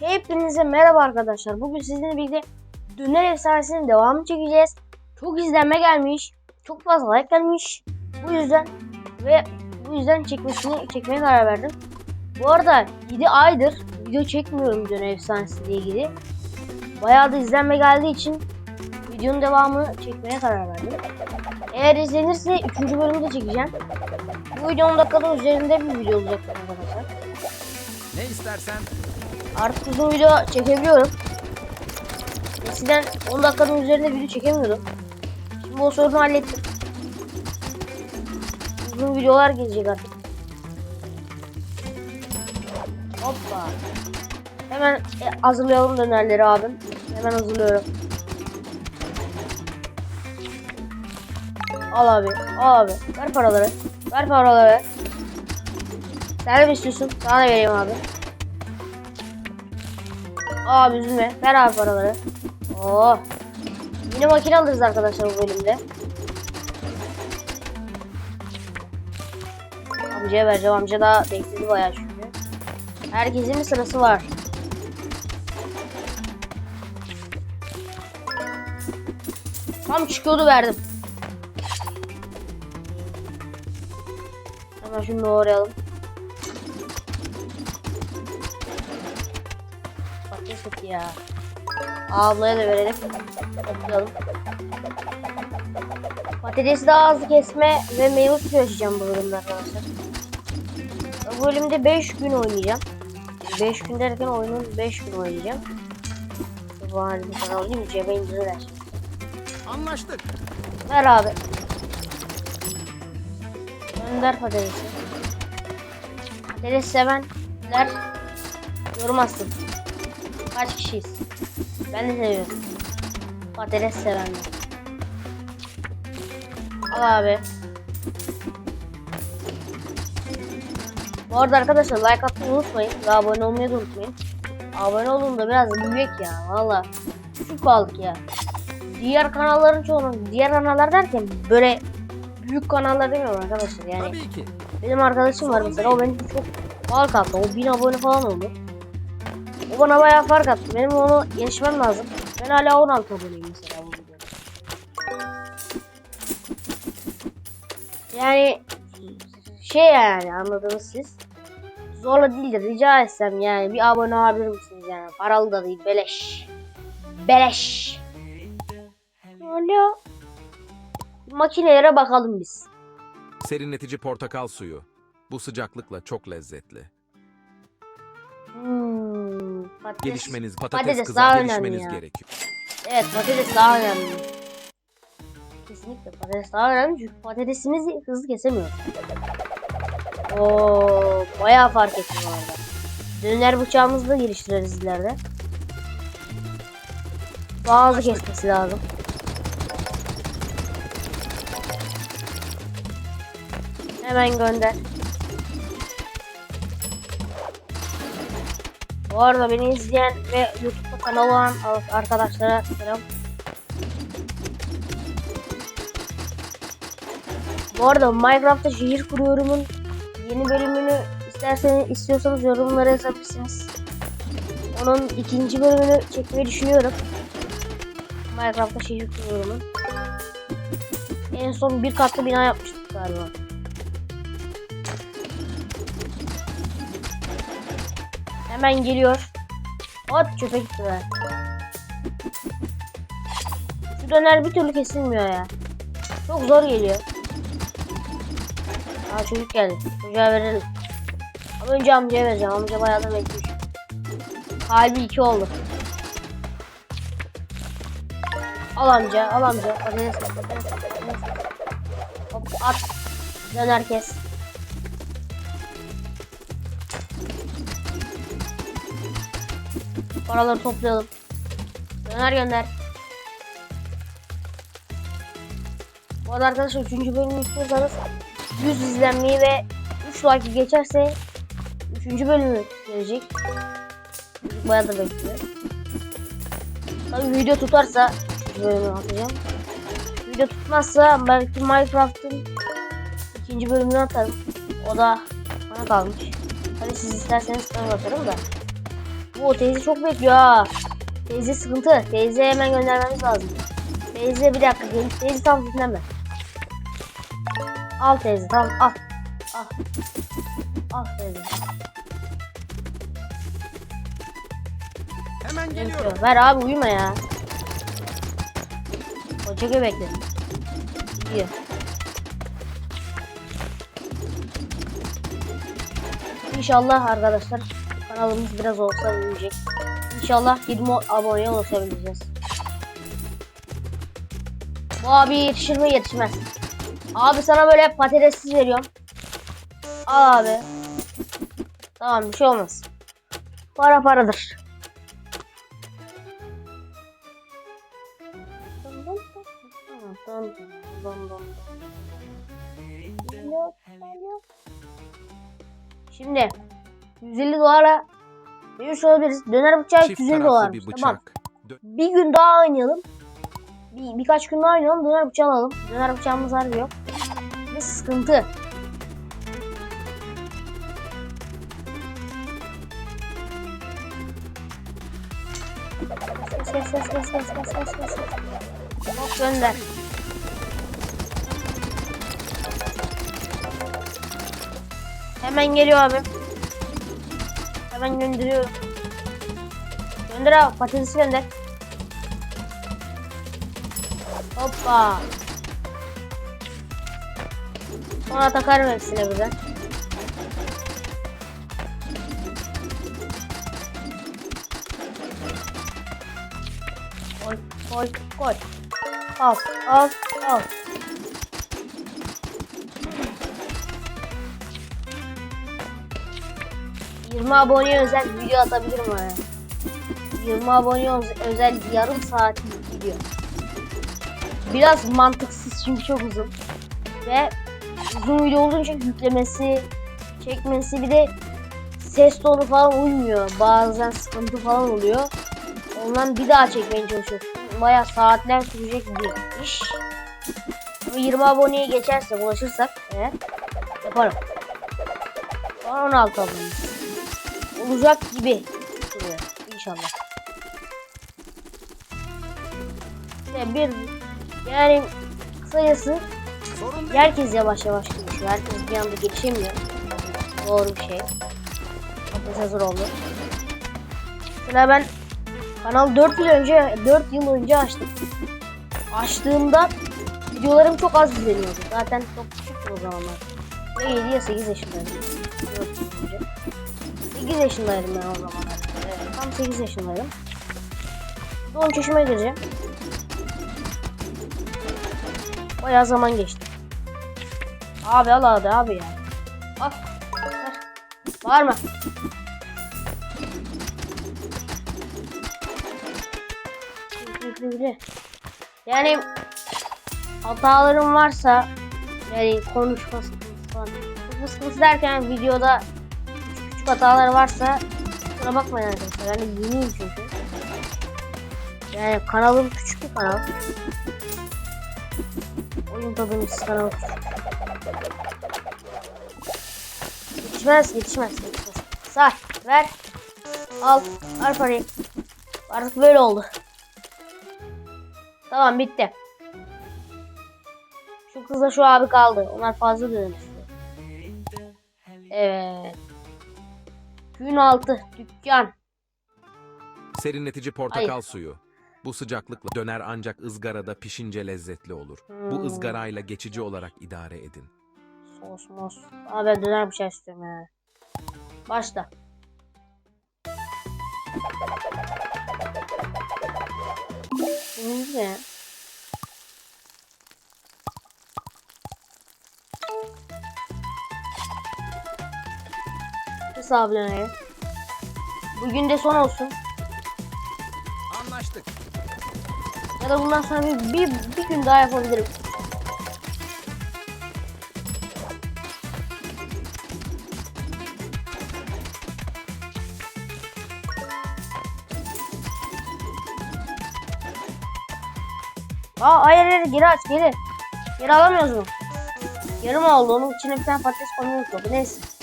Hepinize merhaba arkadaşlar. Bugün sizinle birlikte Döner Efsanesi'nin devamını çekeceğiz. Çok izlenme gelmiş. Çok fazla like gelmiş. Bu yüzden ve bu yüzden çekmesini çekmeye karar verdim. Bu arada 7 aydır video çekmiyorum Döner Efsanesi ile ilgili. Bayağı da izlenme geldiği için videonun devamını çekmeye karar verdim. Eğer izlenirse 3. bölümü de çekeceğim. Bu video 10 dakikanın üzerinde bir video olacak arkadaşlar. Ne istersen Artık uzun video çekebiliyorum. Eskiden 10 dakikanın üzerinde video çekemiyordum. Şimdi o sorunu hallettim. Uzun videolar gelecek artık. Hoppa. Hemen e, hazırlayalım dönerleri abim. Hemen hazırlıyorum. Al abi, al abi. Ver paraları. Ver paraları. Mi istiyorsun? Sana da vereyim abi. Abi üzülme. Ver abi paraları. Oo. Yine makine alırız arkadaşlar bu bölümde. Amcaya vereceğim. Amca da bekledi bayağı çünkü. Herkesin bir sırası var. Tam çıkıyordu verdim. Hemen şunu doğrayalım. Patates eti ya. Ablaya da verelim. Toplayalım. Patatesi daha hızlı kesme ve meyve suyu açacağım bu bölümde arkadaşlar. Bu bölümde 5 gün oynayacağım. 5 gün derken oyunun 5 gün oynayacağım. Bu halde sana alayım? Cebe indirirler. anlaştık. Ver abi. Gönder patatesi. Patates sevenler yorum atsın. Kaç kişiyiz? Ben de seviyorum. Patates sevenler. Al abi. Bu arada arkadaşlar like atmayı unutmayın. Ve abone olmayı da unutmayın. Abone olun da biraz büyük ya. Valla. Küçük kaldık ya. Diğer kanalların çoğunun, diğer kanallar derken böyle büyük kanallar demiyorum arkadaşlar yani. Tabii ki. Benim arkadaşım var mesela o benim çok fark attı. O 1000 abone falan oldu. O bana bayağı fark attı. Benim onu geçmem lazım. Ben hala 16 aboneyim mesela. Yani şey yani anladınız siz. Zorla değildir rica etsem yani bir abone olabilir misiniz yani. Paralı da değil beleş. Beleş. Alo. Makinelere bakalım biz. Serinletici portakal suyu. Bu sıcaklıkla çok lezzetli. Hmm, patates. Gelişmeniz, patates, Patates kızar gelişmeniz ya. gerekiyor. Evet patates daha önemli. Kesinlikle patates daha önemli çünkü patatesimizi hızlı kesemiyoruz. Oo, bayağı fark etti bu arada. Döner bıçağımızı da geliştiririz ileride. Hızlı kesmesi lazım. Hemen gönder. Bu arada beni izleyen ve YouTube'da kanal olan arkadaşlara selam. Bu arada Minecraft'ta şehir kuruyorumun yeni bölümünü isterseniz istiyorsanız yorumlara yazabilirsiniz. Onun ikinci bölümünü çekmeyi düşünüyorum. Minecraft'ta şehir kuruyorumun. En son bir katlı bina yapmıştık galiba. Hemen geliyor. Hop çöpe gitti be. Şu döner bir türlü kesilmiyor ya. Çok zor geliyor. Aa çocuk geldi. Çocuğa verelim. Ama önce amcaya vereceğim. Amca bayağı da beklemiş. Kalbi iki oldu. Al amca, al amca. Patates, patates, patates. Hop at. Döner kes. Paraları toplayalım. Gönder gönder. Bu arada arkadaşlar 3. bölümü istiyorsanız 100 izlenmeyi ve 3 like geçerse 3. bölümü gelecek. Bayağı da bekliyor. Tabii video tutarsa 3. bölümü atacağım. Video tutmazsa belki Minecraft'ın ikinci bölümünü atarım. O da bana kalmış. Hani siz isterseniz sonra atarım da. O teyze çok bekliyor ha. Teyze sıkıntı. Teyze hemen göndermemiz lazım. Teyze bir dakika. Gel. Teyze tam dinleme. Al teyze tamam al. Al. Al teyze. Hemen Bekliyor. Ver abi uyuma ya. O çok iyi. İnşallah arkadaşlar kanalımız biraz olsa büyüyecek. İnşallah 20 aboneye ulaşabileceğiz. Bu abi yetişir mi yetişmez. Abi sana böyle patatessiz veriyorum. Al abi. Tamam bir şey olmaz. Para paradır. Şimdi 150 dolara bir olabiliriz. Döner bıçağı 150 dolar. Tamam. bir gün daha oynayalım. Bir, birkaç gün daha oynayalım. Döner bıçağı alalım. Döner bıçağımız harbi yok. Ne sıkıntı. Kes kes kes kes kes kes kes. Çok gönder. Hemen geliyor abi. Hemen gönderiyorum. Gönder abi patatesi gönder. Hoppa. Sonra takarım hepsine birden. Koy koy koy. Al al al. ...20 aboneye özel video atabilirim oraya. 20 abone öz- özel yarım saatlik video. Biraz mantıksız çünkü çok uzun. Ve uzun video olduğu için yüklemesi, çekmesi bir de ses tonu falan uymuyor. Bazen sıkıntı falan oluyor. Ondan bir daha çekmeye çalışıyorum. Baya saatler sürecek bir iş. Ama 20 aboneye geçersek, ulaşırsak eğer yaparım. Sonra 16 abone. Olacak gibi duruyor. İnşallah. İşte bir yani kısacası herkes yavaş yavaş gelişiyor. Herkes bir anda gelişemiyor. Doğru bir şey. Çok hazır oldu. Mesela ben kanalı 4 yıl önce 4 yıl önce açtım. Açtığımda videolarım çok az izleniyordu. Zaten çok küçüktü o zamanlar. Ve 7 ya 8 yaşındaydım. 4 yıl önce. 8 yaşındaydım ben o zamanlar. Evet, tam 8 yaşındaydım. 13 yaşıma gireceğim. Bayağı zaman geçti. Abi al hadi abi ya. Al. Güle güle. Yani hatalarım varsa yani konuşma sıkıntısı falan. Konuşma sıkıntısı derken videoda küçük hatalar varsa kusura bakmayın arkadaşlar. Yani yeniyim çünkü. Yani kanalım küçük bir kanal. Oyun tadımız kanal küçük. Yetişmez, yetişmez, yetişmez. Say, ver. Al, ver parayı. Artık böyle oldu. Tamam bitti. Şu kızla şu abi kaldı. Onlar fazla dönmüştü. Evet. Gün altı dükkan. Serinletici portakal Hayır. suyu. Bu sıcaklıkla döner ancak ızgarada pişince lezzetli olur. Hmm. Bu ızgarayla geçici olarak idare edin. Sos mos. Abi ben döner bir şey istiyorum ya. Başla. Bu ne? Hesaplanıyor. Bugün de son olsun. Anlaştık. Ya da bundan sonra bir, bir, bir gün daha yapabilirim. Aa hayır hayır geri aç geri. Geri alamıyoruz mu? Yarım oldu onun içine bir tane patates koymayı unuttuk. Neyse.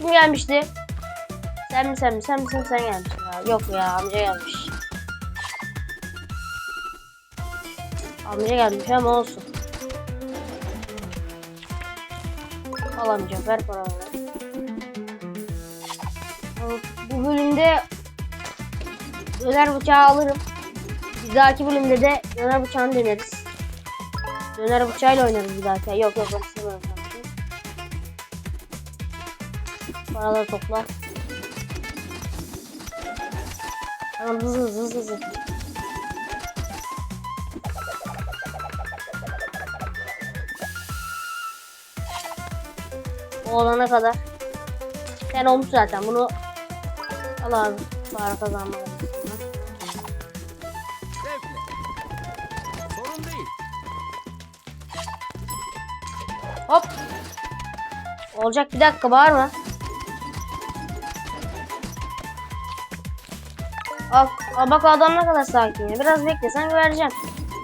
Kim gelmişti? Sen mi sen mi sen mi sen, mi, sen gelmişsin ya. Yok ya amca gelmiş. Amca gelmiş ama olsun. Al amca ver paranı. Bu bölümde döner bıçağı alırım. Bir dahaki bölümde de döner bıçağını deneriz. Döner bıçağıyla oynarız bir dahaki. Yok yok ben istemiyorum. Paraları topla. Tamam hızlı hızlı hızlı hızlı. Olana kadar. Sen olmuş zaten bunu al. Para kazanmak. Hop. Olacak bir dakika var Al, bak adam ne kadar sakin ya. Biraz beklesen vereceğim.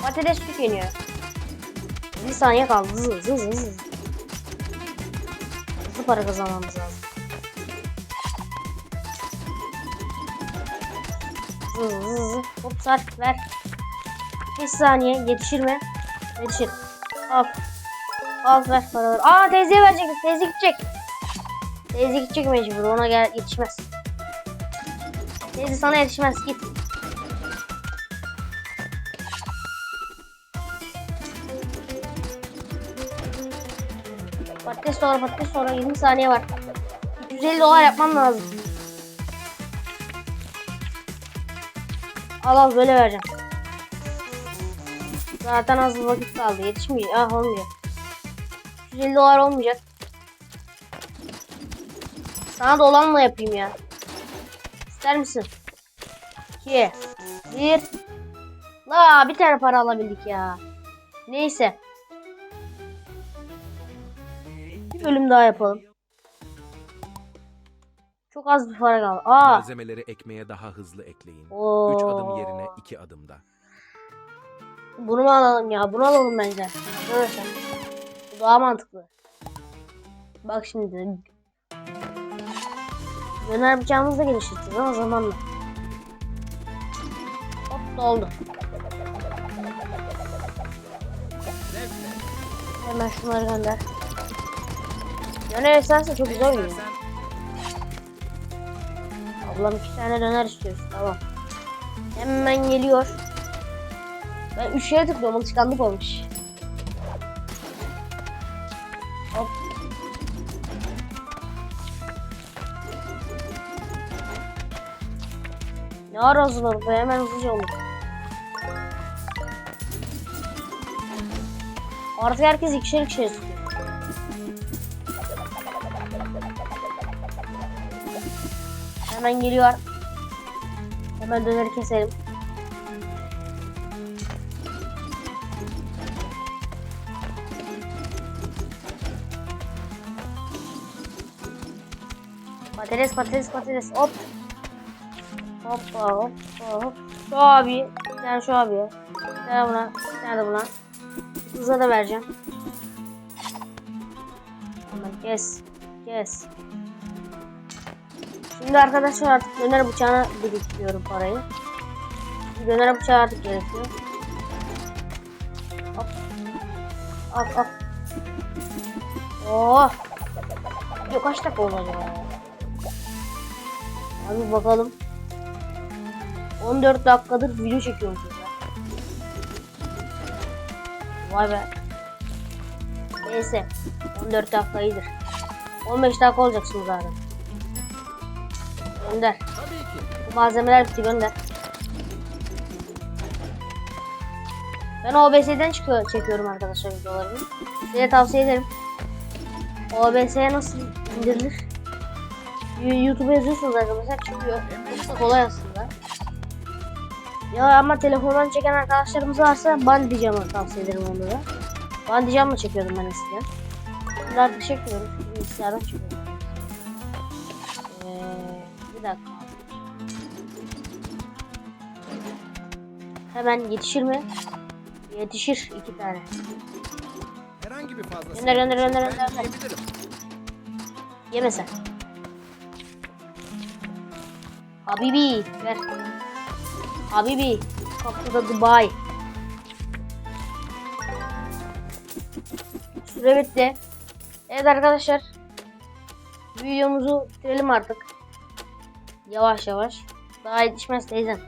Patates tükeniyor. Bir saniye kaldı. Hızlı hızlı hızlı. Hızlı para kazanmamız lazım. Hızlı hızlı. Hop sar ver. 5 saniye yetişir mi? Yetişir. Al. Al ver paraları. Aa teyzeye verecek. Teyze gidecek. Teyze gidecek mecbur. Ona gel yetişmez. Teyze sana yetişmez. Git. Patates sonra patates sonra 20 saniye var. 350 dolar yapmam lazım. Al al böyle vereceğim. Zaten az vakit kaldı. Yetişmiyor. Ah olmuyor. 150 dolar olmayacak. Sana dolanla yapayım ya. İster misin? 2 1 La bir tane para alabildik ya. Neyse. Bir bölüm daha yapalım. Çok az bir para kaldı. Aa. Malzemeleri ekmeğe daha hızlı ekleyin. Oo. 3 adım yerine 2 adımda. Bunu mu alalım ya? Bunu alalım bence. Neyse. Bu daha mantıklı. Bak şimdi. Döner bıçağımızı da geliştireceğiz ama zamanla. Hop doldu. Hemen şunları gönder. Döner eserse çok güzel oynuyor. İstersen Ablam iki tane döner istiyoruz. Tamam. Hemen geliyor. Ben üç yere tıklıyorum. Alışkanlık olmuş. Ne ara hazırladık be hemen hızlıca oldu. Artık herkes ikişer ikişer sıkıyor. Hemen geliyor. Hemen döneri keselim. Patates patates patates hop. Hoppa hoppa hop. Şu abi. Bir tane şu abi. Bir tane buna. Bir tane de buna. Hızla da vereceğim. Hemen kes. Kes. Şimdi arkadaşlar artık döner bıçağına biriktiriyorum parayı. Döner bıçağı artık gerekiyor. Hop. Al al. Oh. Video kaç dakika oldu acaba? Abi bakalım. 14 dakikadır video çekiyormuşuz ya. Vay be. Neyse. 14 dakika iyidir. 15 dakika olacak şimdi zaten. Gönder. Bu malzemeler bitti gönder. Ben OBS'den çıkıyor, çekiyorum arkadaşlar videolarımı. Size tavsiye ederim. OBS'ye nasıl indirilir? YouTube'a yazıyorsunuz arkadaşlar çıkıyor. Çok kolay aslında. Ya ama telefondan çeken arkadaşlarımız varsa Bandicam'ı tavsiye ederim onlara. Bandicam'la çekiyordum ben eskiden. Şimdi artık çekmiyorum. Şimdi bilgisayardan çekiyorum. Ee, bir dakika. Hemen yetişir mi? Yetişir iki tane. Herhangi bir fazlası. Gönder, gönder, gönder, gönder. Yeme sen. Habibi ver. Habibi. Kapıda Dubai. Süre bitti. Evet arkadaşlar. Videomuzu bitirelim artık. Yavaş yavaş. Daha yetişmez teyzem.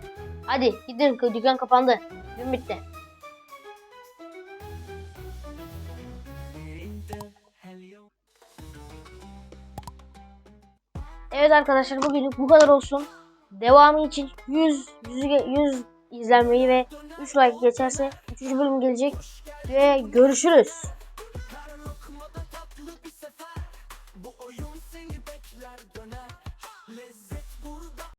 Hadi gidin dükkan kapandı. Gün bitti. Evet arkadaşlar bugünlük bu kadar olsun. Devamı için 100 100, 100 izlenmeyi ve 3 like geçerse 3. bölüm gelecek ve görüşürüz.